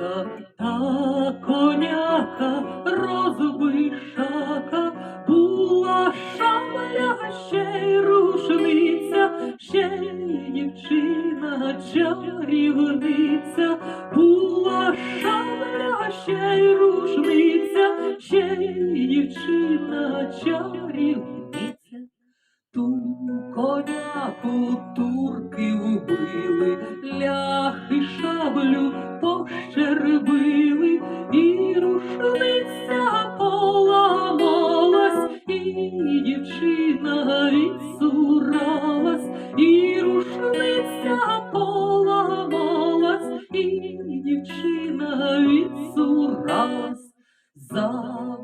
Шака та коняка розбишака, була шабля, ще й рушниця, ще й дівчина чарівниця, була шабля, ще й рушниця, ще й дівчина чарівниця, ту коняку турки вбили, ляхи шаблю пощербили, і рушниця поламалась, і дівчина відсуралась, і рушниця поламалась, і дівчина відсуралась. За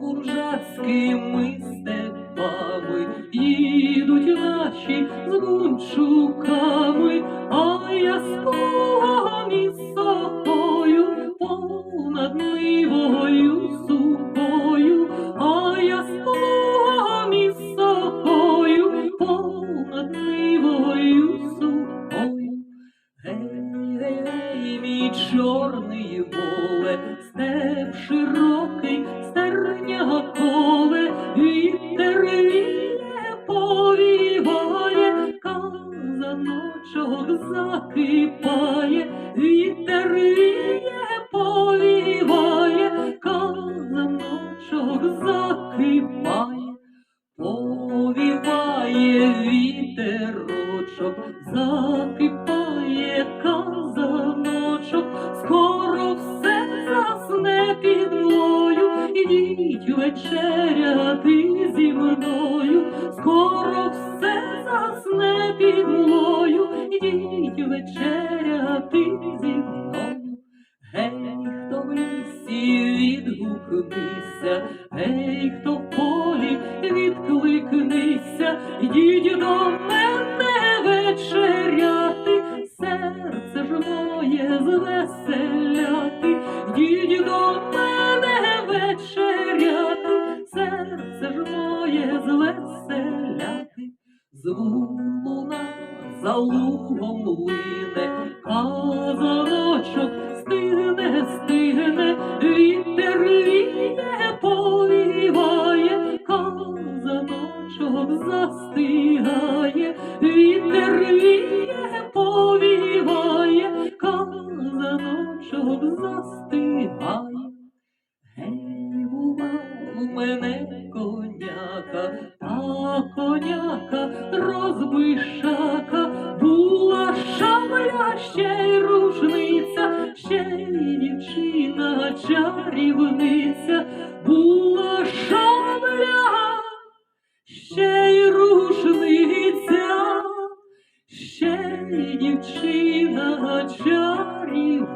буржацькими степами їдуть наші з бунчуками, широкий, стерня коле, вітер віє, повіває, казаночок закипає, вітер віє, повіває, казаночок закипає. Повіває вітерочок, закипає ідіть вечеряти зі мною, скоро все засне під мною, ідіть вечеряти зі мною. Гей, хто в лісі відгукнися, гей, хто в полі відкликнися, йдіть до мене вечеряти, серце ж моє звеселяти, Звуна за лугом лине, казаночок стигне, стигне, вітер віє, повіває, казаночок застигає, вітер віє, повіває, казаночок застигає. Гей, була у мене коняка, та коняка розбишака, була шабля, ще й рушниця, ще й дівчина чарівниця, була шабля, ще й рушниця, ще й дівчина чарівниця.